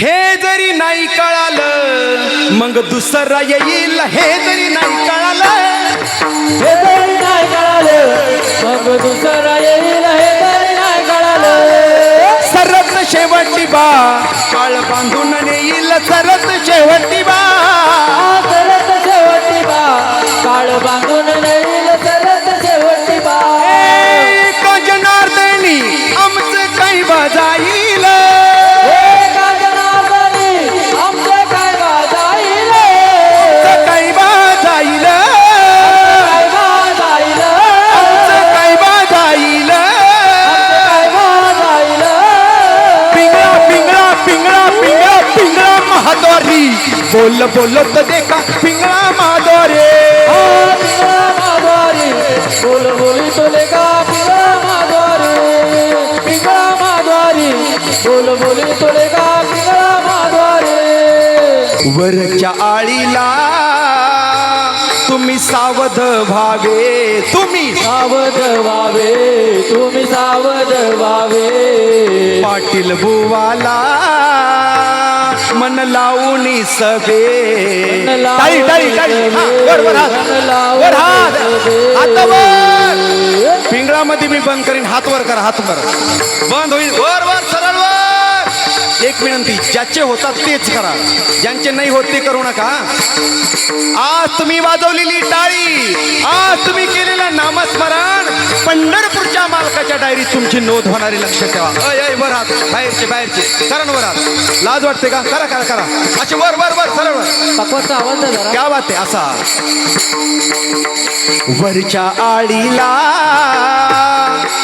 हे जरी नाही कळालं मग दुसरा येईल. हे जरी नाही कळालं हे जरी नाही कळालं मग दुसरा येईल. हे जरी नाही कळालं सरत शेवटी बा काळ बांधून येईल सरत शेवटी बा. बोल बोलत देखा पिंगळा पिंगळा माधवारी बोल बोली तोले का पिंगळा माधवारी पिंगळा माधवारी बोल बोली तोले का पिंगळा माधवारी वरच्या आळीला तुम्ही सावध व्हावे तुम्ही सावध व्हावे तुम्ही सावध व्हावे. पाटील बुवाला मन लावून सभे. टाळी टाळी टाळी वर वर हात वर हात हात वर. पिंगळामध्ये मी बंद करीन. हात वर करा हात वर. बंद होईल. वर वर सरळ वर. एक विनंती ज्याचे होतात तेच करा. ज्यांचे नाही होत ते करू नका. आज तुम्ही वाजवलेली टाळी. आज तुम्ही केलेलं पंढरपूरच्या मालकाच्या डायरीत तुमची नोंद होणारी लक्ष ठेवा. अय अय वर हात बाहेरचे बाहेरचे. करा ना वर हात लाज वाटते का? करा करा करा. असे वर वर वर सरळ वर. पकवाचा आवाज क्या बात आहे असा. वरच्या आळीला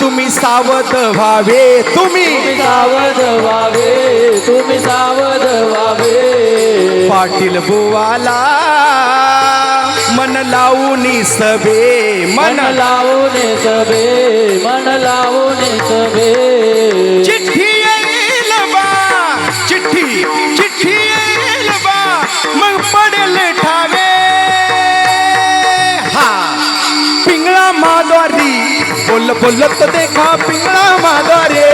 तुम्ही सावध व्हावे तुम्ही. तुम्ही सावध व्हावे तुम्ही सावध व्हावे. पाटील बुवाला मन लावून सभे मन लावून सभे मन लावून सभे। चिठ्ठी येईल बा चिठ्ठी चिठ्ठी येईल बा मग पडेल ठावे। हा पिंगळा माद्वारी बोल बोलत देखा पिंगळा माद्वारे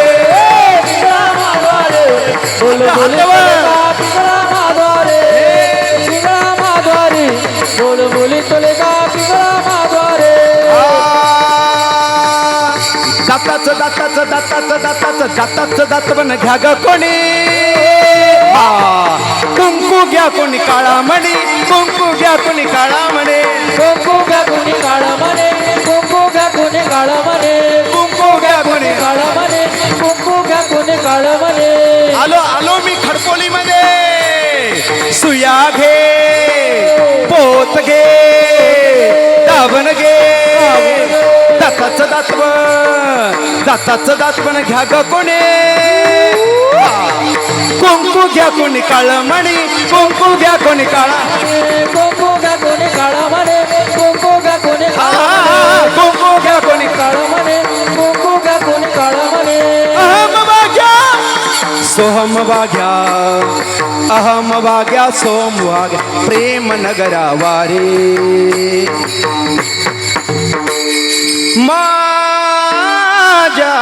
पिंगळा माधवारे बोल बोल दाताचं दाताचं दाताचं दाताचं दाताचं दात पण घ्या ग कोणी. कुंकू घ्या कोणी काळा म्हणे कुंकू घ्या कोणी काळा म्हणे कुंकू घ्या कोणी काळ म्हणे कुंकू घ्या कोणी काळ म्हणे कुंकू घ्या कोणी काळ म्हणे कुंकू घ्या कोणी काळ म्हणे आलो आलो मी खडकोली मध्ये सुया घे पोत घे दातवन दाताचं दातवन घ्या ग कोणी. कुंकू घ्या कोणी काळ म्हणी कुंकू घ्या कोणी काळा. कुंकू घ्या कोणी काळ म्हणे कुंकू घ्या कोणी काळ कुंकू घ्या कोणी काळ म्हणे कुंकू घ्या कोणी काळ. म्हणे अहम वाग्या सोहम वाग्या अहम वाग्या सोम वाग्या प्रेम नगरा वारे माझ्या अहो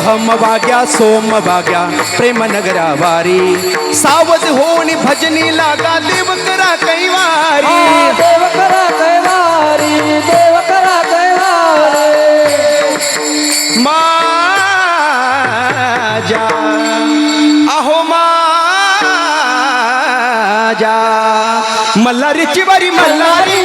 अहम वाग्या सोम वाग्या प्रेम नगरा वारी सावध होणी भजनी लागा देव करा कैवारी। देव करा कैवारी देव करा कैवारी। माझ्या अहो माझ्या मल्हारीची वारी मल्हारी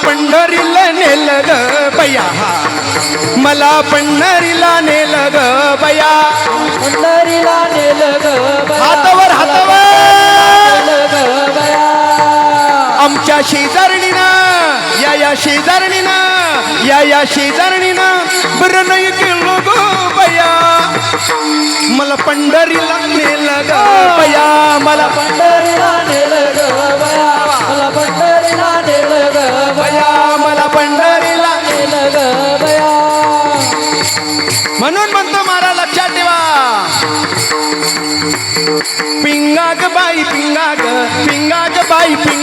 पंढरीला नेल ग बया. मला पंढरीला नेल ग बया. पंढरीला नेल ग हातावर हातावर! आमच्या शेजारणीना या या शेजारणीना या या शेजारणीना बर नाही केलो गो बया. मला पंढरीला नेल ग बया. मला पंढरीला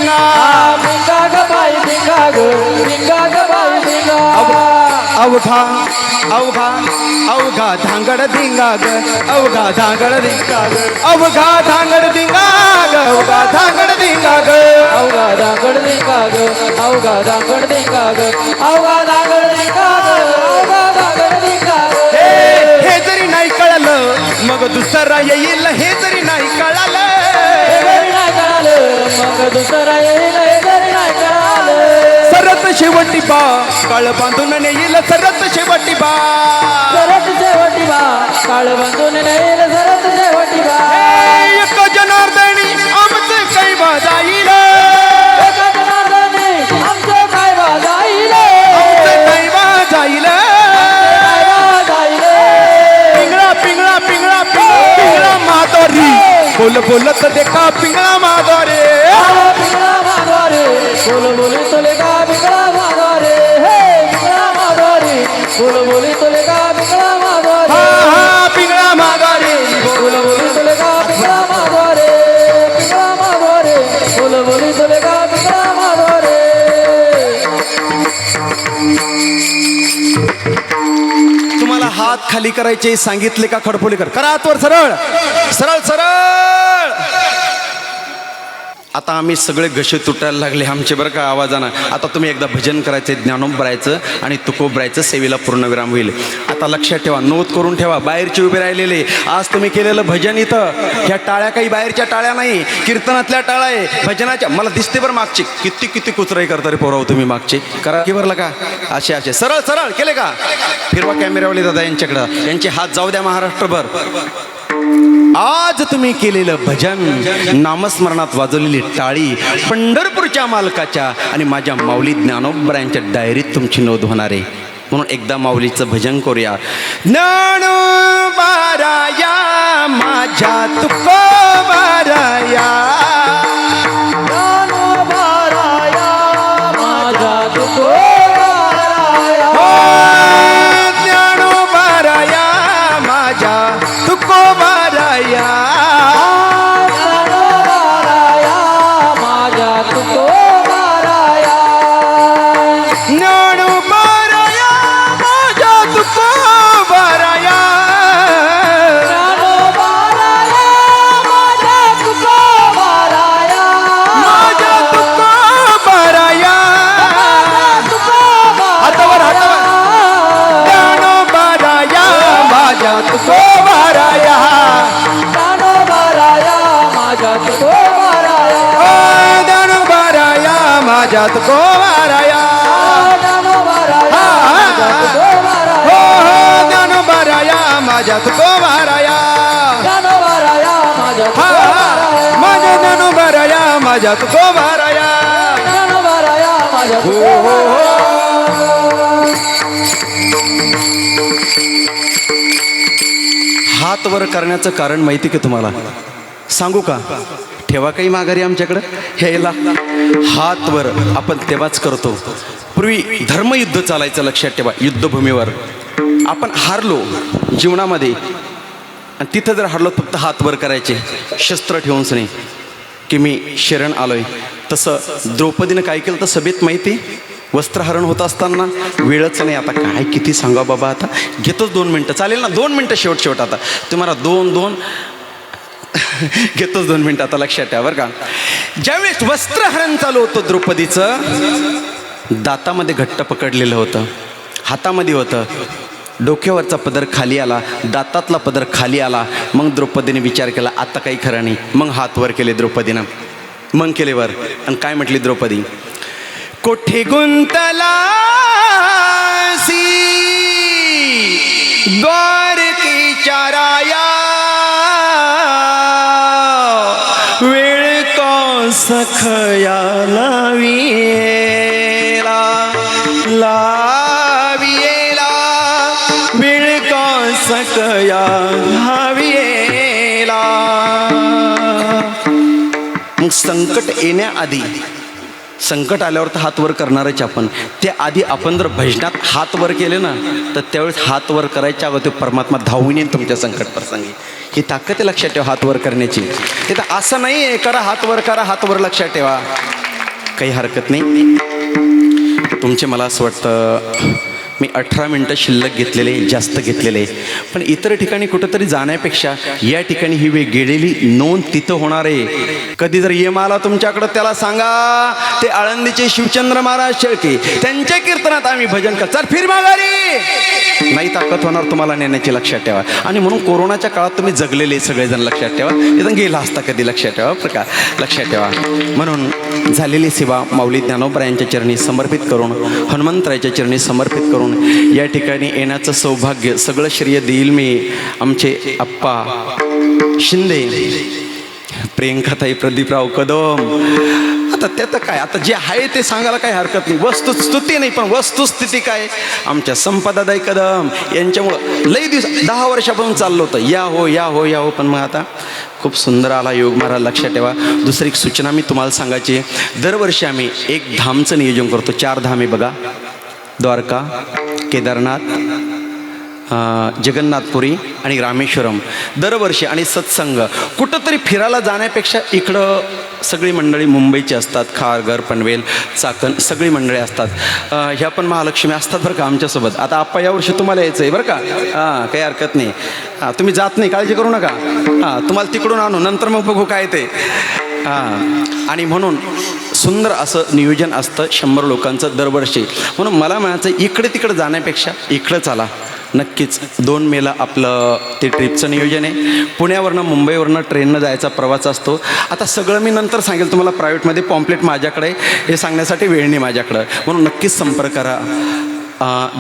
ग बाई ग ग बाई अवघा अवघा अवघा धांगड धिंगा ग अवघा धांगड धिंगा ग अवघा धांगड धिंगा ग अवघा धांगड धिंगा ग अवघा दांगड देगा ग अवघा देगा ग अवघा दांगड देगा ग अवघा दांगड देगा ग हे हे जरी नाही कळलं मग दुसरा येईल हे जरी नाही कळालं सरत शेवटी बा काळ बांधून नेईल सरत शेवटी बा. सरत शेवटी बा काळ बांधून नेईल सरत शेवटी बा. एक जनार्दनी आमचं काही जाईल. माधोरी बोल बोलत देखा पिंगळा माधोरे बिगडा माधवारे बोल बोली तोले का बिगडा माधवारे हे बिगडा माधवारे बोल बोली तोले का हात खाली करायचे सांगितले का खडपोलीकर करा हातवर सरळ. सरळ सरळ. आता आम्ही सगळे घसे तुटायला लागले आमचे बरं का आवाजानं आता तुम्ही एकदा भजन करायचे ज्ञानोबरायचं आणि तुकोबरायचं सेवेला पूर्णविराम होईल. आता लक्षात ठेवा नोंद करून ठेवा बाहेरचे उभे राहिलेले. आज तुम्ही केलेलं भजन इथं. ह्या टाळ्या काही बाहेरच्या टाळ्या नाही कीर्तनातल्या टाळ्या आहे. भजनाच्या मला दिसते बरं मागची. किती किती कुचराई करता रे पोराव हो तुम्ही मागचे. करा की बरं का? असे असे. सरळ सरळ केले का? फिरवा कॅमेरावाले दादा यांच्याकडं. यांचे हात जाऊ द्या महाराष्ट्रभर. आज तुम्ही केलेलं भजन नामस्मरणात वाजवलेली टाळी पंढरपूरच्या मालकाच्या आणि माझ्या माऊली ज्ञानोबरायांच्या डायरीत तुमची नोंद होणार आहे. म्हणून एकदा माऊलीचं भजन करूया. ज्ञानोबाराया माझ्या तुका माझा तुको बाराया हो हो तुको बाराया ज्ञानोबाराया माझा तुको हा. बाराया माझ्या तुको बाराया ज्ञानोबाराया माझा हो तुको हो बाराया हात वर करण्याचं कारण माहिती का तुम्हाला? सांगू का? ठेवा काही माघारी आमच्याकडं? ह्याला हात वर आपण तेव्हाच करतो. पूर्वी धर्मयुद्ध चालायचं लक्षात ठेवा युद्धभूमीवर. आपण हारलो जीवनामध्ये. आणि तिथं जर हारलो फक्त हात वर करायचे. शस्त्र ठेवूनच नाही की मी शरण आलोय. तसं द्रौपदीनं काय केलं तर सभेत माहिती? वस्त्रहरण होत असताना वेळच नाही. आता काय किती सांगा बाबा आता? घेतोच दोन मिनटं. चालेल ना? दोन मिनटं शेवट शेवट आता. तुम्हाला दोन दोन घेतोच दोन मिनटं आता लक्षात ठेवा बरं का. ज्यावेळेस वस्त्रहरण चालू होतं द्रौपदीचं दातामध्ये घट्ट पकडलेलं होतं हातामध्ये होतं. डोक्यावरचा पदर खाली आला दातातला पदर खाली आला मग द्रौपदीने विचार केला आता काही खरं नाही. मग हात वर केले द्रौपदीनं. मग केले वर. आणि काय म्हटली द्रौपदी? कोठे गुंतला द्वारकेच्या राया सखया लावियेला लावियेला बिळका सकया घावियेला मग संकट येण्याआधी संकट आल्यावर तर हात वर करणारच आपण. ते आधी आपण जर भजनात हात वर केले ना तर त्यावेळेस हात वर करायच्या अगोदर परमात्मा धावून येईल तुमच्या संकट प्रसंगी. ही ताकद आहे लक्षात ठेवा हात वर करण्याची. ते तर असं नाही आहे करा हात वर करा हात वर लक्षात ठेवा. काही हरकत नाही. तुमचे मला असं वाटतं मी अठरा मिनटं शिल्लक घेतलेले जास्त घेतलेले. पण इतर ठिकाणी कुठंतरी जाण्यापेक्षा या ठिकाणी ही वेळ गेलेली नोंद तिथं होणार आहे. कधी जर येम आला तुमच्याकडं त्याला सांगा. ते आळंदीचे शिवचंद्र महाराज शेळके त्यांच्या कीर्तनात आम्ही भजन कर चल फिर माघारी! नाही ताकद होणार तुम्हाला नेण्याची लक्षात ठेवा. आणि म्हणून कोरोनाच्या काळात तुम्ही जगलेले सगळेजण लक्षात ठेवा. इथं गेला असता कधी लक्षात ठेवा प्रकार लक्षात ठेवा. म्हणून झालेली सेवा माऊली ज्ञानोपरायांच्या चरणी समर्पित करून हनुमंतरायच्या चरणी समर्पित करून या ठिकाणी येण्याचं सौभाग्य सगळं श्रेय देईल मी आमचे आप्पा. शिंदे. प्रियंकाताई प्रदीपराव कदम. आता त्यात काय? आता जे आहे ते सांगायला काही हरकत नाही. वस्तुस्तुती नाही पण वस्तुस्थिती काय? आमच्या संपदादाई कदम यांच्यामुळं लई दिवस दहा वर्षापासून चाललं होतं. या हो या हो या हो. पण मग आता खूप सुंदर आला योग महाराज लक्षात ठेवा. दुसरी एक सूचना मी तुम्हाला सांगायची दरवर्षी आम्ही एक धामचं नियोजन करतो. चार धाम आहे बघा. द्वारका केदारनाथ जगन्नाथपुरी आणि रामेश्वरम. दरवर्षी आणि सत्संग. कुठंतरी फिरायला जाण्यापेक्षा इकडं सगळी मंडळी मुंबईची असतात. खारघर पनवेल चाकण सगळी मंडळी असतात. ह्या पण महालक्ष्मी असतात बरं का आमच्यासोबत. आता आप्पा यावर्षी तुम्हाला यायचं आहे बरं का? हां काही हरकत नाही. हां तुम्ही जात नाही काळजी करू नका. हां तुम्हाला तिकडून आणू नंतर मग बघू काय ते. हां आणि म्हणून सुंदर असं नियोजन असतं शंभर लोकांचं दरवर्षी. म्हणून मला म्हणायचं इकडे तिकडे जाण्यापेक्षा इकडं चला. नक्कीच दोन मेला आपलं ते ट्रिपचं नियोजन आहे. पुण्यावरनं मुंबईवरनं ट्रेननं जायचा प्रवास असतो. आता सगळं मी नंतर सांगेल तुम्हाला प्रायव्हेटमध्ये पॉम्प्लेट माझ्याकडे हे सांगण्यासाठी वेळ नाही माझ्याकडं. म्हणून नक्कीच संपर्क करा.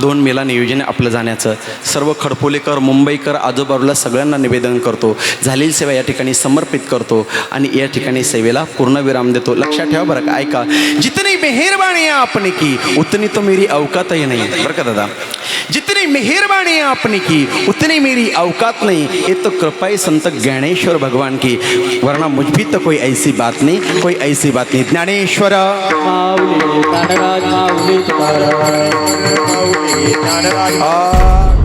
दोन मेला नियोजन आपलं जाण्याचं. सर्व खडपोलेकर मुंबईकर आजूबाजूला सगळ्यांना निवेदन करतो. झालेली सेवा या ठिकाणी समर्पित करतो आणि या ठिकाणी सेवेला पूर्णविराम देतो. लक्षात ठेवा बरं का ऐका. जितनी मेहरबानी आपण आपने की उतनी तो मेरी अवकातही नाही बरं का दादा? जित मेहरबानी है आपने की। उतनी मेरी अवकात नहीं। ये तो कृपा ही संत ज्ञानेश्वर भगवान की। वरना मुझ भी तो कोई ऐसी बात नहीं कोई ऐसी बात नहीं। ज्ञानेश्वर। आ।